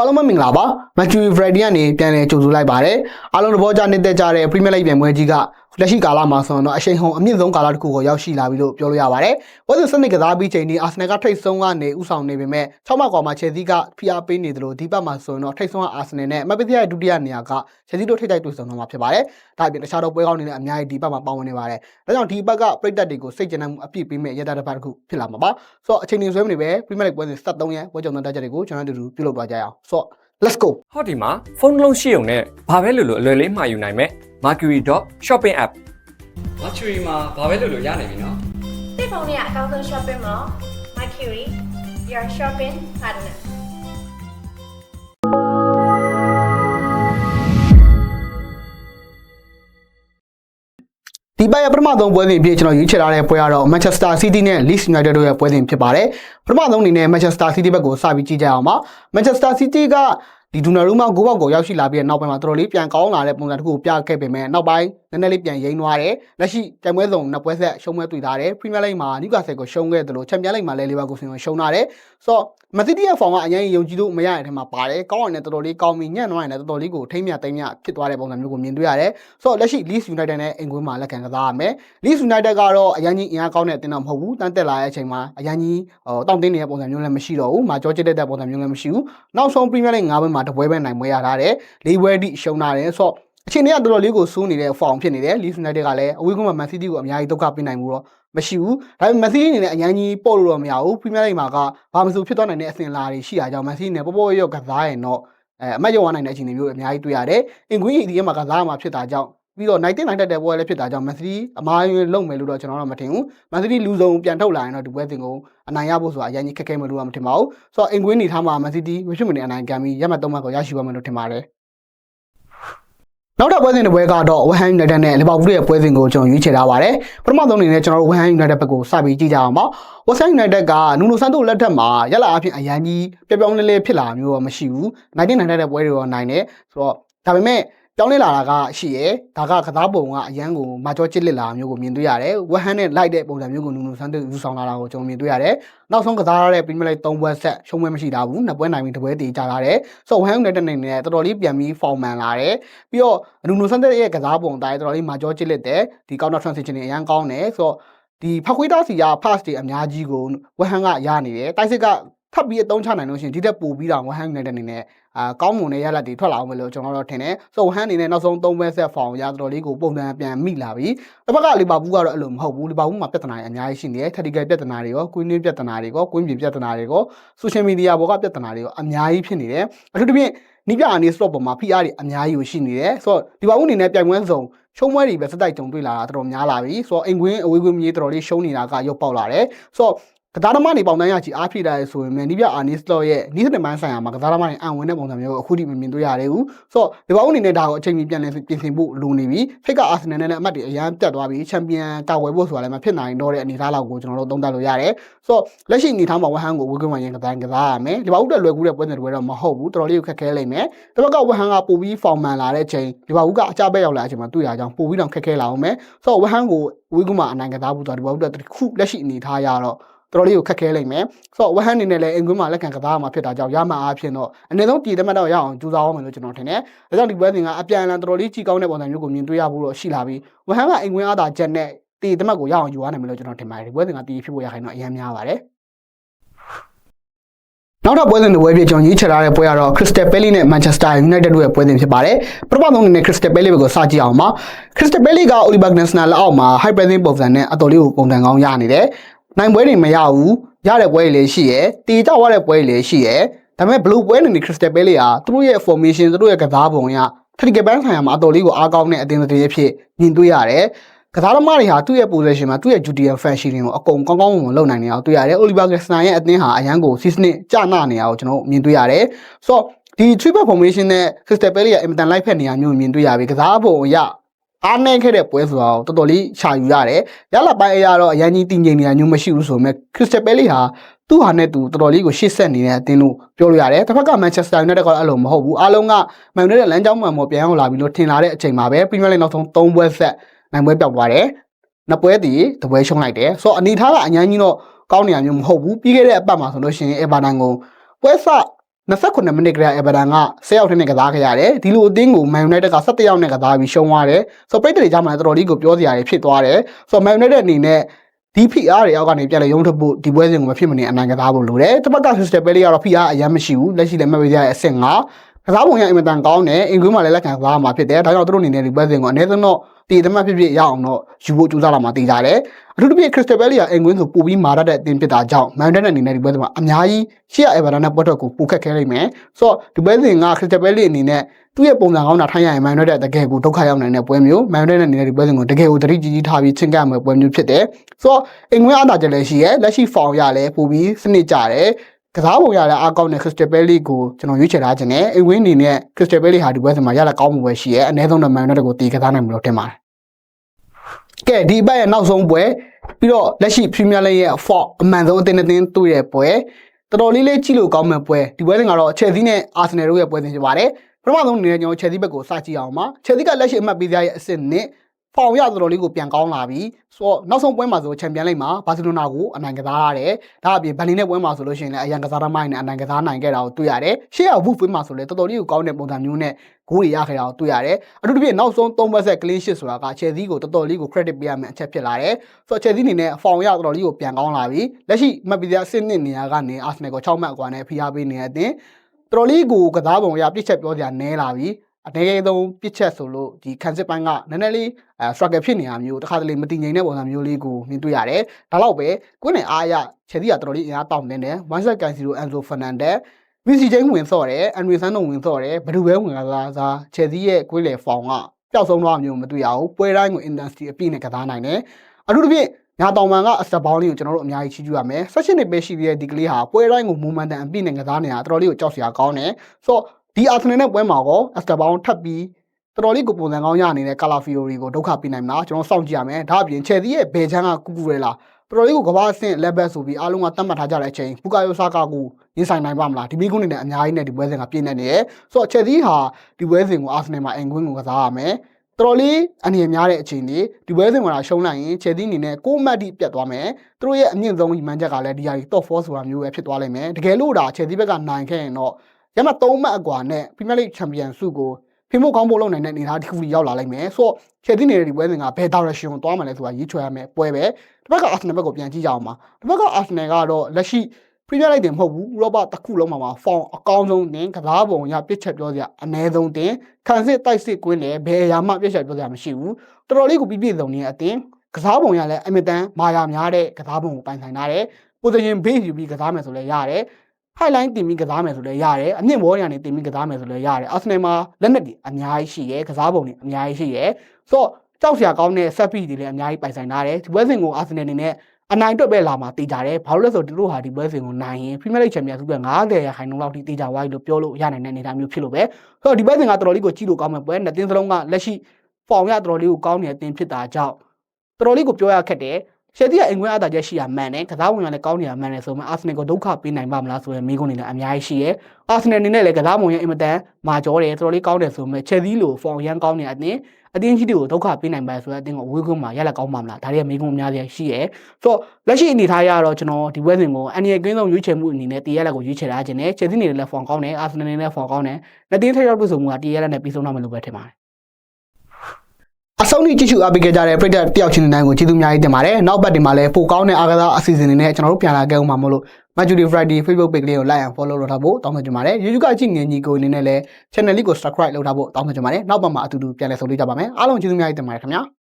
အားလုံးပဲမင်္ဂလာပါ Mercury Friday ကနေပြန်လည်ကြိုဆိုလိုက်ပါတယ်အားလုံးသဘောကျနေတဲ့ကြတဲ့ Premier League ပြန်ပွဲကြီးကလက်ရှိကာလမှာဆိုတော့အရှိန်ဟုန်အမြင့်ဆုံးကာလတစ်ခုကိုရောက်ရှိလာပြီလို့ပြောလို့ရပါတယ်ဝက်စစနစ်ကစားပြီးချိန်ဒီ Arsenal ကထိတ်ဆုံးကနေဥဆောင်နေပေမဲ့6မှတ်ကွာမှာ Chelsea ကဖိအားပေးနေတယ်လို့ဒီပတ်မှာဆိုရင်တော့ထိတ်ဆုံးက Arsenal နဲ့မပစ္စည်းရဲ့ဒုတိယနေရာက Chelsea တို့ထိတ်တိုက်တွေ့ဆုံတော့မှာဖြစ်ပါတယ်ဒါအပြင်တခြားတော့ပွဲကောင်းတွေလည်းအများကြီးဒီပတ်မှာပါဝင်နေပါတယ်ဒါကြောင့်ဒီပတ်ကပြိတက်တွေကိုစိတ်ကျဉ်မှုအပြည့်ပေးမဲ့ရတတစ်ပတ်တစ်ခုဖြစ်လာမှာပါဆိုတော့အချိန်ကြီးဆွဲမနေပဲ Premier League ပွဲစဉ်73ရက်ပွဲကြုံတဲ့တက်ချက်တွေကိုကျွန်တော်တို့ပြုလုပ်သွားကြရအောင်ဆိုတော့ let's go ဟောဒီမှာဖုန်းတစ်လုံးရှိုံနဲ့ဘာပဲလို့လို့အလွယ်လေးမှာယူနိုင်မယ် Mercury.shopping app Mercury မှာဘာပဲလို့လို့ရနိုင်ပြီနော်တိဖုန်းနဲ့အကောင်းဆုံး shopping mall Mercury your shopping partner ဒီပတ်ရဲ့ပထမဆုံးပွဲစဉ်အဖြစ်ကျွန်တော်ရွေးချယ်ထားတဲ့ပွဲကတော့ Manchester City နဲ့ Leeds United တို့ရဲ့ပွဲစဉ်ဖြစ်ပါတယ်ပထမဆုံးအနေနဲ့ Manchester City ဘက်ကိုစပြီးကြည့်ကြအောင်ပါ Manchester City က ဒီဒူနာရူမာဂိုးပေါက်ကိုရောက်ရှိလာပြီးတဲ့နောက်ပိုင်းမှာတော်တော်လေးပြန်ကောင်းလာတဲ့ပုံစံတစ်ခုကိုပြခဲ့ပေမဲ့နောက်ပိုင်း နည်းနည်းလေးပြန်ရိမ့်သွားတယ်လက်ရှိတိုင်ပွဲစုံနှစ်ပွဲဆက်ရှုံးပွဲတွေ့ထားတယ် Premier League မှာ Newcastle ကိုရှုံးခဲ့တယ်လို့ Champions League မှာလည်း Liverpool ကိုရှုံးထားတယ်ဆိုတော့ Man City ရဲ့ form ကအရင်ယုံကြည်လို့မရတဲ့အထက်မှာပါတယ်ကောင်းရင်လည်းတော်တော်လေးကောင်းပြီးညံ့သွားရင်လည်းတော်တော်လေးကိုထိမ့်မြတိမ့်မြဖြစ်သွားတဲ့ပုံစံမျိုးကိုမြင်တွေ့ရတယ်ဆိုတော့လက်ရှိ Leeds United နဲ့အင်ကွင်းမှာလက်ခံကစားရမယ် Leeds United ကတော့အရင်ကြီးအင်အားကောင်းတဲ့အတင်းတော့မဟုတ်ဘူးတန်းတက်လာတဲ့အချိန်မှာအရင်ကြီးဟိုတောင့်တင်းနေတဲ့ပုံစံမျိုးလည်းမရှိတော့ဘူးမာကြောကျတဲ့တဲ့ပုံစံမျိုးလည်းမရှိဘူးနောက်ဆုံး Premier League ၅ပွဲမှာတပွဲပဲနိုင်ပွဲရထားတယ်၄ပွဲတိရှုံးထားတယ်ဆိုတော့ အချိန်တွေကတော်တော်လေးကိုစိုးနေတဲ့ form ဖြစ်နေတယ် Leeds United ကလည်းအဝေးကွင်းမှာ Man City ကိုအများကြီးဒုက္ခပေးနိုင်မှုတော့မရှိဘူးဒါပေမဲ့ Man City အနေနဲ့အရင်ကြီးပို့လို့တော့မရဘူး Premier League မှာကဘာမှမဆိုဖြစ်သွားနိုင်တဲ့အစဉ်အလာတွေရှိတာကြောင့် Man City နဲ့ပေါ်ပေါ်ရော့ကစားရင်တော့အဲအမတ်ရောနိုင်တဲ့အခြေအနေမျိုးအများကြီးတွေ့ရတယ်အင်ကွင်းဒီထဲမှာကစားမှာဖြစ်တာကြောင့်ပြီးတော့နိုင်တင်နိုင်တတ်တဲ့ပွဲလည်းဖြစ်တာကြောင့် Man City အမားရွေးလုံမယ်လို့တော့ကျွန်တော်တော့မထင်ဘူး Man City လူဆုံးပြန်ထုတ်လာရင်တော့ဒီပွဲစဉ်ကိုအနိုင်ရဖို့ဆိုတာအရင်ကြီးခက်ခဲမလို့တော့မထင်ပါဘူးဆိုတော့အင်ကွင်းနေထားမှာ Man City မဖြစ်မနေအနိုင်ခံပြီးရမှတ်သုံးမှတ်ကိုရရှိပါမယ်လို့ထင်ပါတယ် နောက်တစ်ပွဲစဉ်တစ်ပွဲကတော့ West Ham United နဲ့ Liverpool ရဲ့ပွဲစဉ်ကိုကျွန်တော်ရွေးချယ်ထားပါတယ်ပထမဆုံးအနေနဲ့ကျွန်တော်တို့ West Ham United ဘက်ကိုစပြီးကြည့်ကြအောင်ပါ West Ham United ကနူနိုဆန်တိုလက်ထက်မှာရက်လာအဖြစ်အရန်ကြီးပြောင်းပြောင်းလဲလဲဖြစ်လာမျိုးတော့မရှိဘူးနိုင်တင်နိုင်တဲ့ပွဲတွေတော့နိုင်တယ်ဆိုတော့ဒါပေမဲ့ ပြောင်းလဲလာတာကရှိရဲဒါကကစားပုံကအရန်ကိုမာကျော်ချစ်လက်လာမျိုးကိုမြင်တွေ့ရတယ်ဝက်ဟန်နဲ့လိုက်တဲ့ပုံစံမျိုးကိုနူနူဆန်တိုယူဆောင်လာတာကိုကျွန်တော်မြင်တွေ့ရတယ်နောက်ဆုံးကစားရတဲ့ Premier League 3ပွဲဆက်ရှုံးပွဲမရှိတာဘူးနှစ်ပွဲနိုင်ပြီးတစ်ပွဲတည်ကြလာတယ်ဆိုတော့ဝက်ဟန် United အနေနဲ့တော်တော်လေးပြန်ပြီး form မှန်လာတယ်ပြီးတော့နူနူဆန်တိုရဲ့ကစားပုံအတိုင်းတော်တော်လေးမာကျော်ချစ်လက်တယ်ဒီ counter transition တွေအရန်ကောင်းတယ်ဆိုတော့ဒီဖောက်ခွေးသားစီက pass တွေအများကြီးကိုဝက်ဟန်ကရနေတယ်တိုက်စစ်ကထပ်ပြီးအသုံးချနိုင်လို့ရှိရင်ဒီတက်ပို့ပြီးတော့ဝက်ဟန် United အနေနဲ့ အာကောင်းမွန်တဲ့ရလဒ်တွေထွက်လာအောင်မလို့ကျွန်တော်တို့ထင်တယ်ဆိုတော့ဟန်အနေနဲ့နောက်ဆုံး3ဘက်ဆက်ဖောင်ရတော်တော်လေးကိုပုံစံပြန်မိလာပြီတစ်ဖက်ကလီဗာပူးကတော့အဲ့လိုမဟုတ်ဘူးလီဗာပူးမှာပြဿနာတွေအများကြီးရှိနေတယ် tactical ပြဿနာတွေရောကွင်းနင်းပြဿနာတွေရောကွင်းပြင်ပြဿနာတွေရော social media ဘောကပြဿနာတွေရောအများကြီးဖြစ်နေတယ်အထူးသဖြင့်နိပြအနေ stop ပေါ်မှာ PR တွေအများကြီးကိုရှိနေတယ်ဆိုတော့လီဗာပူးအနေနဲ့ပြိုင်ပွဲစုံရှုံးပွဲတွေပဲစတိုက်ကြုံတွေ့လာတာတော်တော်များလာပြီဆိုတော့အိမ်ကွင်းအဝေးကွင်းမြေးတော်တော်လေးရှုံးနေတာကရုပ်ပေါက်လာတယ်ဆိုတော့ ကစားသမားတွေပေါင်းတန်းရချီအားဖြည့်တာရဆိုရင်မြန်ဒီပြအာနီစလော့ရဲ့နီးစနစ်ပိုင်းဆိုင်ရာမှာကစားသမားတွေအံဝင်တဲ့ပုံစံမျိုးကိုအခုထိမမြင်တွေ့ရသေးဘူးဆိုတော့ဒီဘောင်းအနေနဲ့ဒါကိုအချိန်ကြီးပြန်လည်ပြင်ဆင်ဖို့လိုနေပြီဖိတ်ကအာဆင်နယ်နဲ့အမှတ်တွေအရန်ပြတ်သွားပြီချန်ပီယံကာဝယ်ဖို့ဆိုတာလည်းမဖြစ်နိုင်တော့တဲ့အနေအထားလောက်ကိုကျွန်တော်တို့သုံးသပ်လို့ရတယ်ဆိုတော့လက်ရှိအနေအထားမှာဝက်ဟန်ကိုဝေကွင်းဝင်ရင်ကစားကစားရမယ်ဒီဘောင်းတက်လွယ်ကူတဲ့ပွဲစဉ်တွေတော့မဟုတ်ဘူးတော်တော်လေးကိုခက်ခဲလိမ့်မယ်ဒီဘက်ကဝက်ဟန်ကပို့ပြီးဖောင်မှန်လာတဲ့ချိန်ဒီဘောင်းကအကြပဲရောက်လာတဲ့အချိန်မှာတွေ့ရအောင်ပို့ပြီးတော့ခက်ခဲလာအောင်မယ်ဆိုတော့ဝက်ဟန်ကိုဝေကွင်းမှာအနိုင်ကစားဖို့ဆိုတော့ဒီဘောင်းတက်တစ်ခုလက်ရှိအနေအထားရတော့ တော်တော်လေးကိုခက်ခဲလိမ့်မယ်ဆိုတော့ဝက်ဟန်အနေနဲ့လည်းအင်ကွင်းမှာလက်ခံကစားရမှာဖြစ်တာကြောင့်ရမှအားဖြင့်တော့အနည်းဆုံးပြည်သက်မှတ်တော့ရအောင်ကြိုးစားအောင်မယ်လို့ကျွန်တော်ထင်တယ်ဒါကြောင့်ဒီပွဲစဉ်ကအပြန်အလှန်တော်တော်လေးကြီးကောင်းတဲ့ပုံစံမျိုးကိုမြင်တွေ့ရဖို့တော့ရှိလာပြီးဝက်ဟန်ကအင်ကွင်းအားသာချက်နဲ့တည်သမတ်ကိုရအောင်ယူရနိုင်မယ်လို့ကျွန်တော်ထင်ပါတယ်ဒီပွဲစဉ်ကတည်ဖြစ်ဖို့ရခိုင်တော့အများများပါတယ်နောက်ထပ်ပွဲစဉ်တွေပွဲပြကျွန်တော်ရေးချထားတဲ့ပွဲကတော့ Crystal Palace နဲ့ Manchester United တို့ရဲ့ပွဲစဉ်ဖြစ်ပါတယ်ပထမဆုံးအနေနဲ့ Crystal Palace ဘက်ကိုစကြည့်အောင်ပါ Crystal Palace က Oliver Glasner လက်အောက်မှာ high pressing ပုံစံနဲ့အတော်လေးကိုပုံစံကောင်းရနေတယ် နိုင်ပွဲတွေမရဘူးရတဲ့ပွဲတွေလည်းရှိရယ်တီကြောက်ရတဲ့ပွဲတွေလည်းရှိရယ်ဒါပေမဲ့ blue ပွဲနေနေ Crystal Palace ဟာသူတို့ရဲ့ formation သူတို့ရဲ့ကစားပုံရ critical ဘန်းဆိုင်ရာမှာအတော်လေးကိုအားကောင်းတဲ့အသင်းတစ်အဖြစ်မြင်တွေ့ရတယ်ကစားသမားတွေဟာသူ့ရဲ့ position မှာသူ့ရဲ့ duty function ကိုအကုန်ကောင်းကောင်းမွန်မွန်လုပ်နိုင်နေအောင်တွေ့ရတယ် Oliver Glasner ရဲ့အသင်းဟာအရန်ကို season ကျနာနေအောင်ကျွန်တော်မြင်တွေ့ရတယ်ဆိုတော့ဒီ triple formation နဲ့ Crystal Palace ရဲ့အင်မတန်လိုက်ဖက်နေရမျိုးမြင်တွေ့ရပြီကစားပုံအရ အားနေခဲ့တဲ့ပွဲဆိုတော့တော်တော်လေးခြာယူရတယ်ရလပိုင်းအရာတော့အရန်ကြီးတည်ငြိမ်နေတာမျိုးမရှိဘူးဆိုပေမဲ့ Crystal Palace ဟာသူ့ဟာနဲ့သူတော်တော်လေးကိုရှေ့ဆက်နေတဲ့အတင်းလို့ပြောလို့ရတယ်တစ်ဖက်က Manchester United ကအဲ့လိုမဟုတ်ဘူးအားလုံးက Man United လမ်းကြောင်းမှန်ပေါ်ပြန်ရောက်လာပြီလို့ထင်လာတဲ့အချိန်မှာပဲ Premier League နောက်ဆုံး3ပွဲဆက်နိုင်ပွဲပြောက်သွားတယ်နှစ်ပွဲတည်တပွဲရှုံးလိုက်တယ်ဆိုတော့အနေထားကအញ្ញမ်းကြီးတော့ကောင်းနေရမျိုးမဟုတ်ဘူးပြီးခဲ့တဲ့အပတ်မှာဆိုလို့ရှိရင် Everton ကိုပွဲဆ 29မိနစ်ကလေးအဗဒန်က10ယောက်ထက်နဲ့ကစားခဲ့ရတယ်ဒီလိုအသင်းကို Man United က17ယောက်နဲ့ကစားပြီးရှုံးသွားတယ်ဆိုတော့ပရိသတ်တွေကြားမှာလည်းတော်တော်လေးကိုပြောစရာတွေဖြစ်သွားတယ်ဆိုတော့ Man United အနေနဲ့ DPR တွေအောက်ကနေပြန်လဲရုံးထုတ်ဖို့ဒီပွဲစဉ်ကိုမဖြစ်မနေအနိုင်ကစားဖို့လိုတယ်တစ်ပတ်က Crystal Palace ကတော့ PR အရင်မရှိဘူးလက်ရှိလည်းမှတ်ပေးရတဲ့အဆင့်5 ကစားပုံရအင်မတန်ကောင်းတယ်အင်ကွင်းမှာလည်းလက်ခံကစားမှာဖြစ်တယ်ဒါကြောင့်သူတို့အနေနဲ့ဒီပွဲစဉ်ကိုအနည်းဆုံးတော့တည်သမတ်ဖြစ်ဖြစ်ရအောင်တော့ယူဖို့ကြိုးစားလာမှာတည်ကြတယ်အထူးသဖြင့် Crystal Palace ကအင်ကွင်းဆိုပိုပြီးမာရတဲ့အသင်းဖြစ်တာကြောင့် Man United အနေနဲ့ဒီပွဲစဉ်မှာအများကြီးရှေ့ရ Everton နဲ့ပွဲတော့ကိုပိုခက်ခဲလိမ့်မယ်ဆိုတော့ဒီပွဲစဉ်က Crystal Palace အနေနဲ့သူ့ရဲ့ပုံစံကောင်းတာထိုင်းရရင် Man United တကယ်ကိုဒုက္ခရောက်နိုင်တဲ့ပွဲမျိုး Man United အနေနဲ့ဒီပွဲစဉ်ကိုတကယ်ကိုတတိကြီးကြီးထားပြီးချင်းကပ်မယ်ပွဲမျိုးဖြစ်တယ်ဆိုတော့အင်ကွင်းအားသာချက်လည်းရှိရဲလက်ရှိ form ရလည်းပိုပြီးစနစ်ကြတယ် ကစားပုံရလည်းအားကောင်းတဲ့ Crystal Palace ကိုကျွန်တော်ရွေးချယ်ထားခြင်းနဲ့အင်ကွင်းအနေနဲ့ Crystal Palace ဟာဒီပွဲစဉ်မှာရလက်ကောင်းမှုပဲရှိရဲအနည်းဆုံးတော့ Man United ကိုတီးကစားနိုင်မှာလို့ထင်ပါတယ်ကဲဒီအပတ်ရဲ့နောက်ဆုံးပွဲပြီးတော့လက်ရှိ Premier League ရဲ့ form အမှန်ဆုံးအသင်းအသင်းတွေ့တဲ့ပွဲတော်တော်လေးလေးကြည့်လို့ကောင်းမဲ့ပွဲဒီပွဲစဉ်ကတော့ Chelsea နဲ့ Arsenal တို့ရဲ့ပွဲစဉ်ဖြစ်ပါတယ်ပထမဆုံးအနေနဲ့ကျွန်တော် Chelsea ဘက်ကိုစကြည့်အောင်ပါ Chelsea ကလက်ရှိအမှတ်ပေးစရာရဲ့အဆင့်နဲ့ ဖောင်ရတော်တော်လေးကိုပြန်ကောင်းလာပြီဆိုတော့နောက်ဆုံးပွဲမှာဆိုချန်ပီယံလိမ့်မှာဘာစီလိုနာကိုအနိုင်ကစားရတယ်ဒါအပြင်ဘန်လီနဲ့ပွဲမှာဆိုလို့ရှိရင်လည်းအရန်ကစားသမားတွေနဲ့အနိုင်ကစားနိုင်ခဲ့တာကိုတွေ့ရတယ်ရှေ့ရောက်ဘူးပွဲမှာဆိုလည်းတော်တော်လေးကိုကောင်းတဲ့ပုံစံမျိုးနဲ့ဂိုးတွေရခဲ့တာကိုတွေ့ရတယ်အထူးသဖြင့်နောက်ဆုံး၃ဘက်ဆက် clean sheet ဆိုတာက Chelsea ကိုတော်တော်လေးကို credit ပေးရမယ့်အချက်ဖြစ်လာတယ်ဆိုတော့ Chelsea အနေနဲ့ဖောင်ရတော်တော်လေးကိုပြန်ကောင်းလာပြီလက်ရှိမှတ်ပေးစရာအဆင့်နှစ်နေရာကနေ Arsenal ကို6မှတ်အကွာနဲ့ဖိအားပေးနေတဲ့အတင်းတော်တော်လေးကိုကစားပုံရပြစ်ချက်ပြောစရာနည်းလာပြီ အနေအဆုံးပြစ်ချက်ဆိုလို့ဒီခံစစ်ပိုင်းကနည်းနည်းလေးအဲ struggle ဖြစ်နေတာမျိုးတခါတလေမတည်ငြိမ်တဲ့ပုံစံမျိုးလေးကိုမြင်တွေ့ရတယ်ဒါတော့ပဲကွင်းနဲ့အားရခြေသီးကတော်တော်လေးအင်အားတောင့်နေတယ် one set Cancelo Enzo Fernandez ဗီစီချင်းဝင်ဆော့တယ်အန်ရီဆန်တို့ဝင်ဆော့တယ်ဘယ်သူပဲဝင်ကစားစားခြေသီးရဲ့ကွင်းလေဖောင်ကပျောက်ဆုံးသွားမျိုးမတွေ့ရဘူးပွဲတိုင်းကို intensity အပြည့်နဲ့ကစားနိုင်တယ်အထူးသဖြင့်ညာတောင်ပန်ကအစတက်ဘောင်းလေးကိုကျွန်တော်တို့အများကြီးချီးကျူးရမယ်။ session တွေပဲရှိသေးတဲ့ဒီကလေးဟာပွဲတိုင်းကို momentum အပြည့်နဲ့ကစားနေတာတော်တော်လေးကိုကြောက်စရာကောင်းတယ်။ဆိုတော့ ဒီအာဆင်နယ်နဲ့ပွဲမှာကောအစတက်ဘောင်းထပ်ပြီးတော်တော်လေးကိုပုံစံကောင်းရနေတဲ့ကာလာဖီယိုရီကိုဒုက္ခပေးနိုင်မလားကျွန်တော်စောင့်ကြည့်ရမယ်။ဒါအပြင်ချယ်သီးရဲ့ဘယ်ချမ်းကကူကူရဲလားတော်တော်လေးကိုကဘာအဆင့် level ဆိုပြီးအားလုံးကသတ်မှတ်ထားကြတဲ့အချိန်ဘူကာယိုဆာကာကိုရင်ဆိုင်နိုင်ပါမလားဒီမိကုန်းနေနဲ့အများကြီးနဲ့ဒီပွဲစဉ်ကပြည့်နေနေတယ်ဆိုတော့ချယ်သီးဟာဒီပွဲစဉ်ကိုအာဆင်နယ်မှာအင်ကွင်းကိုကစားရမယ်တော်တော်လေးအနေများတဲ့အချိန်လေးဒီပွဲစဉ်မှာရှုံးလိုက်ရင်ချယ်သီးအနေနဲ့ကိုမတ်တိပြတ်သွားမယ်သူတို့ရဲ့အမြင့်ဆုံးညီမန်းချက်ကလည်းဒီဟာကြီး top 4ဆိုတာမျိုးပဲဖြစ်သွားလိမ့်မယ်တကယ်လို့ဒါချယ်သီးဘက်ကနိုင်ခဲ့ရင်တော့ ရမ3မှတ်အကွာနဲ့ Premier League Champion ဆုကိုဖိမို့ကောင်းဖို့လုပ်နိုင်တဲ့အနေအထားတစ်ခုကြီးရောက်လာလိမ့်မယ်ဆိုတော့ချယ်သီးနေတဲ့ဒီပွဲစဉ်ကဘယ် direction ကိုသွားမှလဲဆိုတာရေးချွဲရမယ်ပွဲပဲတစ်ဘက်က Arsenal ဘက်ကိုပြန်ကြည့်ကြအောင်ပါတစ်ဘက်က Arsenal ကတော့လက်ရှိ Premier League တင်မဟုတ်ဘူးဥရောပတစ်ခုလုံးမှာမှာဖောင်အကောင်းဆုံးတင်ကစားပုံရပြစ်ချက်ပြောစရာအနည်းဆုံးတင်ခံစစ်တိုက်စစ်ကွင်းလည်းဘယ်အရာမှပြစ်ချက်ပြောစရာမရှိဘူးတော်တော်လေးကိုပြည့်ပြည့်စုံနေတဲ့အတင်ကစားပုံရလည်းအမြဲတမ်းမာယာများတဲ့ကစားပုံကိုပိုင်ဆိုင်ထားတယ် position base ယူပြီးကစားမယ်ဆိုလည်းရတယ် highline တင်ပြီးကစားမယ်ဆိုလည်းရတယ်အမြင့်ဘောတွေကနေတင်ပြီးကစားမယ်ဆိုလည်းရတယ် Arsenal မှာလက်နက်တွေအများကြီးရှိရဲကစားပုံတွေအများကြီးရှိရဲဆိုတော့ကြောက်စရာကောင်းတဲ့ set piece တွေလည်းအများကြီးပိုင်ဆိုင်ထားတယ်ဒီပွဲစဉ်ကို Arsenal အနေနဲ့အနိုင်တွက်ပဲလာမှာတေးကြတယ်ဘာလို့လဲဆိုတော့သူတို့ဟာဒီပွဲစဉ်ကိုနိုင်ရင် Premier League Champions ဆုက90ရာခိုင်နှုန်းလောက်ထိတေးကြသွားပြီလို့ပြောလို့ရနိုင်တဲ့အနေအထားမျိုးဖြစ်လို့ပဲဆိုတော့ဒီပွဲစဉ်ကတော်တော်လေးကိုကြည့်လို့ကောင်းမဲ့ပွဲနှစ်သင်းစလုံးကလက်ရှိ form ရတော်တော်လေးကိုကောင်းနေတဲ့အသင်းဖြစ်တာကြောင့်တော်တော်လေးကိုပြောရခက်တယ် ရှယ်တီကအင်ကွင်းအသာချက်ရှိရမှန်တယ်ကစားဝင်ရလည်းကောင်းနေရမှန်တယ်ဆိုမှအာဆင်နယ်ကိုဒုက္ခပေးနိုင်ပါမလားဆိုရင်မိကုန်းနေလည်းအများကြီးရှိရဲအာဆင်နယ်အနေနဲ့လည်းကစားဝင်ရအင်မတန်မာကျော်တယ်တော်တော်လေးကောင်းတယ်ဆိုမှချက်သီးလိုဖောင်ရန်ကောင်းနေတဲ့အတင်းအတင်းကြီးတွေကိုဒုက္ခပေးနိုင်ပါဆိုတဲ့အတင်းကိုဝေးကွန်းမှာရလက်ကောင်းပါမလားဒါတွေကမိကုန်းအများကြီးရှိရဲဆိုတော့လက်ရှိအနေထားရတော့ကျွန်တော်ဒီပွဲစဉ်ကိုအန်ရီကင်းဆုံးရွေးချယ်မှုအနေနဲ့တည်ရလက်ကိုရွေးချယ်ထားခြင်းနဲ့ချက်သီးနေလည်းဖောင်ကောင်းတယ်အာဆင်နယ်နေလည်းဖောင်ကောင်းတယ်လက်တင်းထက်ရောက်လို့ဆိုမှတည်ရလက်နဲ့ပြီးဆုံးတော့မယ်လို့ပဲထင်ပါတယ် အဆုံးထိကြည့်ရှုအားပေးကြတဲ့ပရိသတ်တယောက်ချင်းတိုင်းကိုကျေးဇူးအများကြီးတင်ပါတယ်။နောက်ပတ်ဒီမှာလည်းပိုကောင်းတဲ့အားကစားအစီအစဉ်တွေနဲ့ကျွန်တော်တို့ပြန်လာခဲ့အောင်ပါမလို့ Majority Friday Facebook page လေးကို like and follow လုပ်ထားဖို့တောင်းဆိုချင်ပါတယ်။ YouTube ကကြည့်ငယ်ညီကိုအနေနဲ့လည်း channel လေးကို subscribe လုပ်ထားဖို့တောင်းဆိုချင်ပါတယ်။နောက်ပတ်မှာအတူတူပြန်လည်ဆုံတွေ့ကြပါမယ်။အားလုံးကျေးဇူးအများကြီးတင်ပါတယ်ခင်ဗျာ။